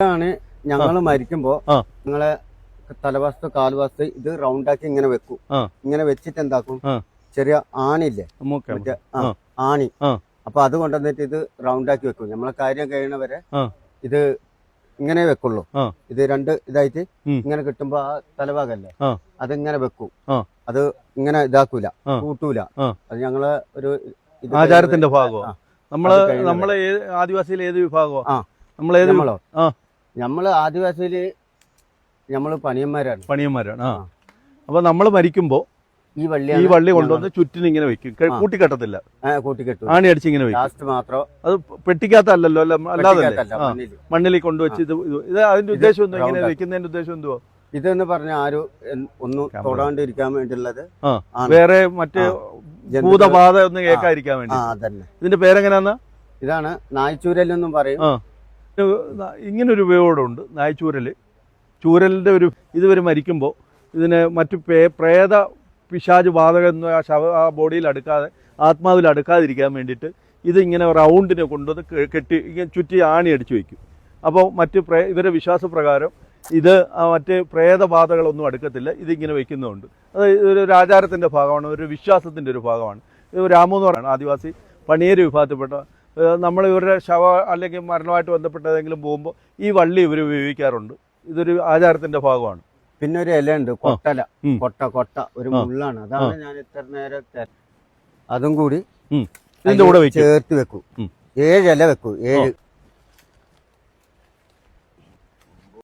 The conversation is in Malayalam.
ഇതാണ് ഞങ്ങൾ മരിക്കുമ്പോ. ഞങ്ങളെ തലവസ്തു കാൽവസ്തു ഇത് റൗണ്ടാക്കി ഇങ്ങനെ വെക്കും. ഇങ്ങനെ വെച്ചിട്ട് എന്താക്കും? ചെറിയ ആണില്ലേ? മറ്റേ. ആണി. അപ്പൊ അത് കൊണ്ടുവന്നിട്ട് ഇത് റൗണ്ടാക്കി വെക്കും. നമ്മളെ കാര്യം കഴിയണവരെ. ഇത് ഇങ്ങനെ വെക്കുള്ളൂ. ഇത് രണ്ട് ഇതായിട്ട് ഇങ്ങനെ കിട്ടുമ്പോ ആ തലഭാഗല്ലേ? അത് അതിങ്ങനെ വെക്കും. അത് ഇങ്ങനെ ഇതാക്കൂല. കൂട്ടൂല. അത് ഞങ്ങൾ ഒരു ആചാരത്തിന്റെ ഭാഗമോ. നമ്മൾ. നമ്മളെ ആദിവാസിയിലെ ഏത് വിഭാഗമോ? നമ്മളേത് നമ്മളോ? ആ. നമ്മൾ ആദിവാസിയിൽ നമ്മൾ പണിയന്മാരാണ്. പണിയന്മാരാണ്. ആ. ആ. അപ്പൊ നമ്മൾ മരിക്കുമ്പോ ഈ വള്ളി ഈ വള്ളി കൊണ്ടുവന്ന് ചുറ്റിന് ഇങ്ങനെ വെക്കും. കൂട്ടിക്കെട്ടത്തില്ല. കൂട്ടിക്കെട്ടു. ആണി അടിച്ച് ഇങ്ങനെ വെക്കും. ലാസ്റ്റ് മാത്രം അത് പെട്ടിക്കാത്തല്ലോ അല്ല അല്ലാതെ. മണ്ണിൽ കൊണ്ടുവച്ച് ഇത് ഇത് ഇത് അതിന്റെ ഉദ്ദേശം എന്തോ? ഇങ്ങനെ വെക്കുന്നതിന്റെ ഉദ്ദേശം എന്തുവാ? ഇതെന്ന് പറഞ്ഞ ആരും ഒന്നും തൊടാണ്ടിരിക്കാൻ വേണ്ടിയുള്ളത് വേറെ മറ്റ്. ഭൂതബാധ ഒന്നും കേൾക്കാതിരിക്കാൻ വേണ്ടി. ഇതിന്റെ പേരെങ്ങനെയാന്നാ ഇതാണ് നായ്ച്ചൂരൽ എന്നും പറയും ആ ഇങ്ങനൊരു ഉപയോഗമുണ്ട്. നായ്ച്ചൂരൽ. ചൂരലിന്റെ ഒരു ഇതുവരെ മരിക്കുമ്പോൾ ഇതിന് മറ്റു പേ- പ്രേത പിശാജ് ബാധകം ആ ശവ ആ ബോഡിയിൽ അടുക്കാതെ ആത്മാവിൽ അടുക്കാതിരിക്കാൻ വേണ്ടിയിട്ട് ഇതിങ്ങനെ റൗണ്ടിനെ കൊണ്ടുവന്ന് കെട്ടി ഇങ്ങനെ ചുറ്റി ആണി അടിച്ചു വയ്ക്കും അപ്പോൾ മറ്റ് പ്രേ ഇവരുടെ വിശ്വാസപ്രകാരം ഇത് മറ്റ് പ്രേതബാധകളൊന്നും അടുക്കത്തില്ല. ഇതിങ്ങനെ വയ്ക്കുന്നുണ്ട് അത് ഒരു ആചാരത്തിന്റെ ഭാഗമാണ് ഒരു വിശ്വാസത്തിന്റെ ഒരു ഭാഗമാണ്. ഇത് രാമു എന്ന് പറയുന്നത് ആദിവാസി പണിയേര് വിഭാഗത്തിൽപ്പെട്ട നമ്മൾ ഇവരുടെ ശവ അല്ലെങ്കിൽ മരണമായിട്ട് ബന്ധപ്പെട്ട ഏതെങ്കിലും പോകുമ്പോൾ ഈ വള്ളി ഇവർ ഉപയോഗിക്കാറുണ്ട്. ഇതൊരു ആചാരത്തിന്റെ ഭാഗമാണ്. പിന്നെ ഒരു ഇല ഉണ്ട് കൊട്ടല. കൊട്ട കൊട്ട ഒരു മുള്ളാണ്. അതാണ് ഞാൻ ഇത്ര നേരം അതും കൂടി ഇതിന്റെ കൂടെ ചേർത്ത് വെക്കും. ഏഴ് ഇല വെക്കും ഏഴ്.